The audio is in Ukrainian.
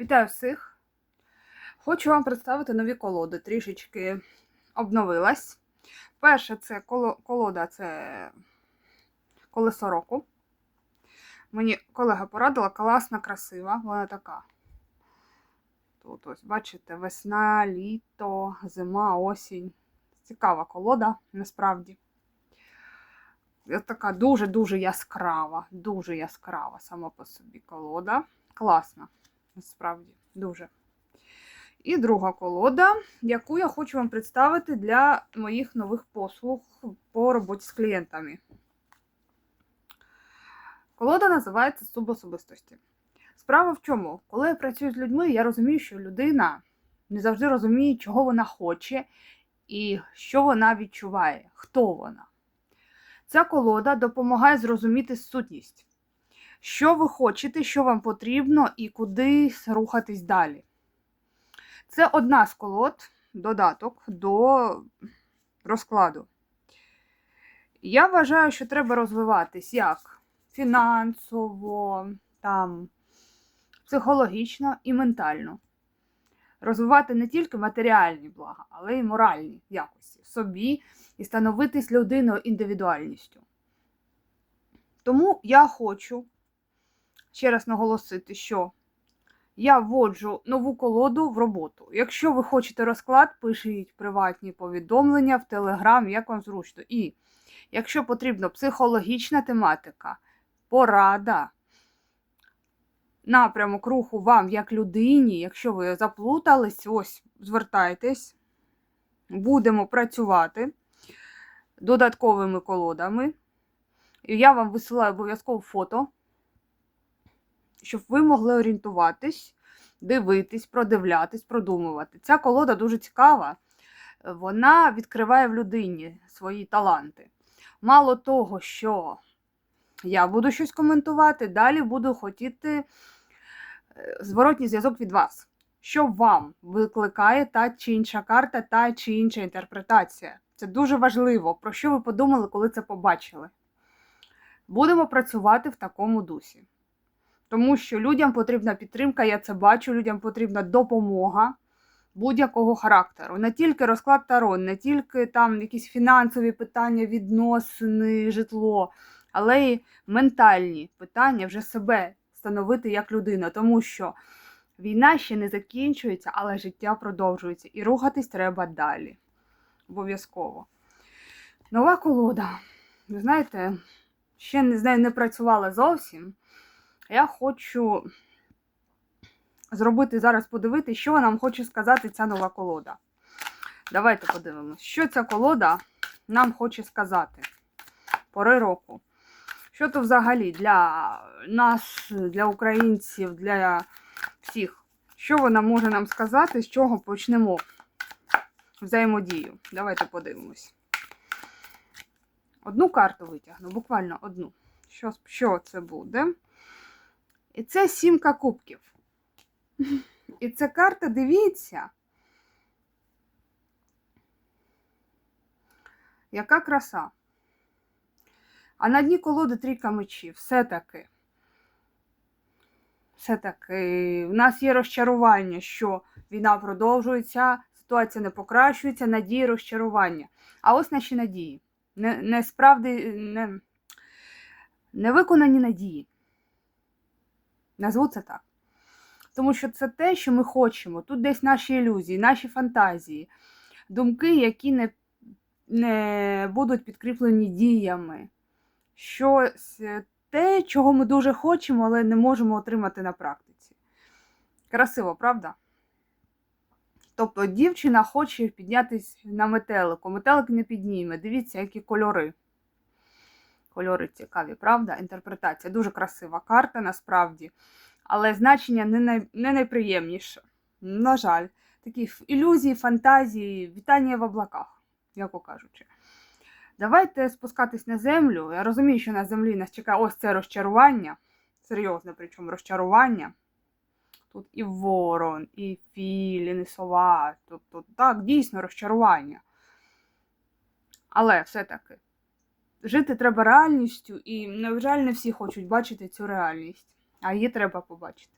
Вітаю всіх! Хочу вам представити нові колоди. Трішечки обновилась. Перше, це коло- колода це колесо року. Мені колега порадила, класна, красива. Вона така. Тут ось, бачите, весна, літо, зима, осінь. Цікава колода, насправді. Така дуже-дуже яскрава, дуже яскрава сама по собі колода. Класна, насправді, дуже. І друга колода, яку я хочу вам представити для моїх нових послуг по роботі з клієнтами. Колода називається Субособистості. Справа в чому? Коли я працюю з людьми, я розумію, що людина не завжди розуміє, чого вона хоче і що вона відчуває, хто вона. Ця колода допомагає зрозуміти сутність, що ви хочете, що вам потрібно і куди рухатись далі. Це одна з колод, додаток до розкладу. Я вважаю, що треба розвиватись як фінансово, там, психологічно і ментально. Розвивати не тільки матеріальні блага, але й моральні якості собі і становитись людиною індивідуальністю. Тому я хочу ще раз наголосити, що я вводжу нову колоду в роботу. Якщо ви хочете розклад, пишіть приватні повідомлення в Телеграм, як вам зручно. І якщо потрібна психологічна тематика, порада, напрямок руху вам як людині, якщо ви заплутались, ось звертайтесь, будемо працювати додатковими колодами. І я вам висилаю обов'язково фото, щоб ви могли орієнтуватись, дивитись, продивлятись, продумувати. Ця колода дуже цікава. Вона відкриває в людині свої таланти. Мало того, що я буду щось коментувати, далі буду хотіти е, зворотній зв'язок від вас. Що вам викликає та чи інша карта, та чи інша інтерпретація? Це дуже важливо. Про що ви подумали, коли це побачили? Будемо працювати в такому дусі. Тому що людям потрібна підтримка, я це бачу, людям потрібна допомога будь-якого характеру. Не тільки розклад Таро, не тільки там якісь фінансові питання, відносини, житло, але й ментальні питання вже себе становити як людина. Тому що війна ще не закінчується, але життя продовжується. І рухатись треба далі. Обов'язково. Нова колода. Ви знаєте, ще не знаю, не працювала зовсім. Я хочу зробити зараз подивитися, що нам хоче сказати ця нова колода. Давайте подивимось, що ця колода нам хоче сказати. Пори року. Що то взагалі для нас, для українців, для всіх? Що вона може нам сказати, з чого почнемо взаємодію? Давайте подивимось. Одну карту витягну, буквально одну. Що, що це буде? І це сімка кубків. І ця карта, дивіться. Яка краса. А на дні колоди трійка мечів. Все-таки. Все-таки. В нас є розчарування, що війна продовжується, ситуація не покращується, надії розчарування. А ось наші надії. Не, не справді, не, не виконані надії. Назву це так. Тому що це те, що ми хочемо. Тут десь наші ілюзії, наші фантазії, думки, які не, не будуть підкріплені діями. Щось те, чого ми дуже хочемо, але не можемо отримати на практиці. Красиво, правда? Тобто дівчина хоче піднятися на метелику. Метелик не підніме. Дивіться, які кольори. Кольори цікаві, правда? Інтерпретація. Дуже красива карта, насправді. Але значення не, най... не найприємніше. На жаль, такі ілюзії, фантазії, вітання в облаках, яко кажучи. Давайте спускатись на землю. Я розумію, що на землі нас чекає ось це розчарування. Серйозне, причому розчарування. Тут і ворон, і філін, і сова. Тобто, так, дійсно розчарування. Але все-таки жити треба реальністю, і, на жаль, не всі хочуть бачити цю реальність. А її треба побачити.